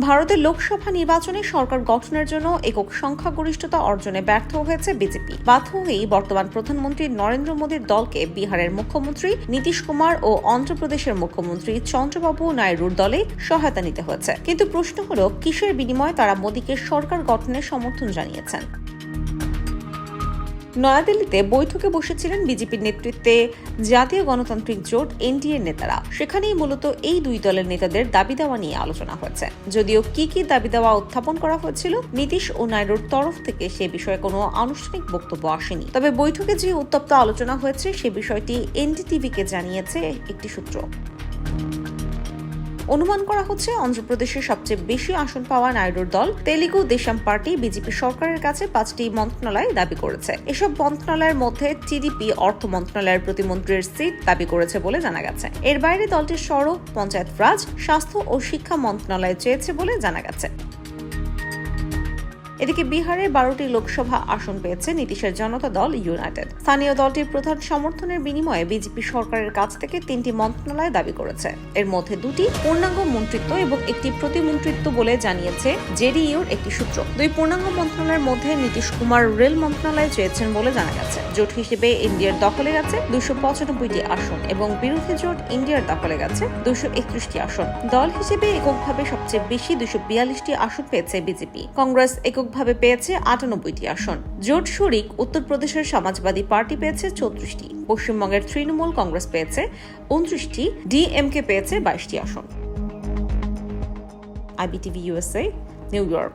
ভারতের লোকসভা নির্বাচনে সরকার গঠনের জন্য একক সংখ্যাগরিষ্ঠতা অর্জনে ব্যর্থ হয়েছে বিজেপি। বাধ্য হয়েই বর্তমান প্রধানমন্ত্রী নরেন্দ্র মোদীর দলকে বিহারের মুখ্যমন্ত্রী নীতিশ কুমার ও অন্ধ্রপ্রদেশের মুখ্যমন্ত্রী চন্দ্রবাবু নাইডুর দলে সহায়তা নিতে হয়েছে। কিন্তু প্রশ্ন হল, কিসের বিনিময়ে তারা মোদীকে সরকার গঠনের সমর্থন জানিয়েছেন? নয়াদিল্লিতে বৈঠকে বসেছিলেন বিজেপির নেতৃত্বে জাতীয় গণতান্ত্রিক জোট এনডিএ নেতারা। সেখানেই মূলত এই দুই দলের নেতাদের দাবি দেওয়া নিয়ে আলোচনা হয়েছে। যদিও কি কি দাবি দেওয়া উত্থাপন করা হয়েছিল, নীতিশ ও নাইডুর তরফ থেকে সে বিষয়ে কোনো আনুষ্ঠানিক বক্তব্য আসেনি। তবে বৈঠকে যে উত্তপ্ত আলোচনা হয়েছে, সে বিষয়টি এনডিটিভিকে জানিয়েছে একটি সূত্র। অনুমান করা হচ্ছে অন্ধ্রপ্রদেশের সবচেয়ে বেশি আসন পাওয়া নাইডুর দল। তেলেগু দেশাম পার্টি বিজেপি সরকারের কাছে পাঁচটি মন্ত্রণালয় দাবি করেছে। এসব মন্ত্রণালয়ের মধ্যে টিডিপি, অর্থ মন্ত্রণালয়ের প্রতিমন্ত্রীর সিট দাবি করেছে বলে জানা গেছে। এর বাইরে দলটির সড়ক, পঞ্চায়েত রাজ, স্বাস্থ্য ও শিক্ষা মন্ত্রণালয় চেয়েছে বলে জানা গেছে। এদিকে বিহারে বারোটি লোকসভা আসন পেয়েছে নীতিশের জনতা দল ইউনাইটেড। স্থানীয় দলটির প্রধান সমর্থনের বিনিময়ে বিজেপি সরকারের কাছ থেকে তিনটি মন্ত্রণালয় দাবি করেছে। এর মধ্যে দুটি পূর্ণাঙ্গ মন্ত্রিত্ব এবং একটি প্রতিমন্ত্রিত্ব বলে জানিয়েছে জেডিইউর একটি সূত্র। দুই পূর্ণাঙ্গ মন্ত্রণালয়ের মধ্যে নীতিশ কুমার রেল মন্ত্রণালয় চেয়েছেন বলে জানা গেছে। জোট হিসেবে ইন্ডিয়ার দখলে গেছে দুশো পঁচানব্বইটি আসন এবং বিরোধী জোট ইন্ডিয়ার দখলে গেছে দুশো একত্রিশটি আসন। দল হিসেবে এককভাবে সবচেয়ে বেশি দুশো বিয়াল্লিশটি আসন পেয়েছে বিজেপি। কংগ্রেস এককভাবে পেয়েছে আটানব্বইটি আসন। জোট শরিক উত্তরপ্রদেশের সমাজবাদী পার্টি পেয়েছে চৌত্রিশটি। পশ্চিমবঙ্গের তৃণমূল কংগ্রেস পেয়েছে উনত্রিশটি। ডিএমকে পেয়েছে বাইশটি আসন। IBTV USA, New York.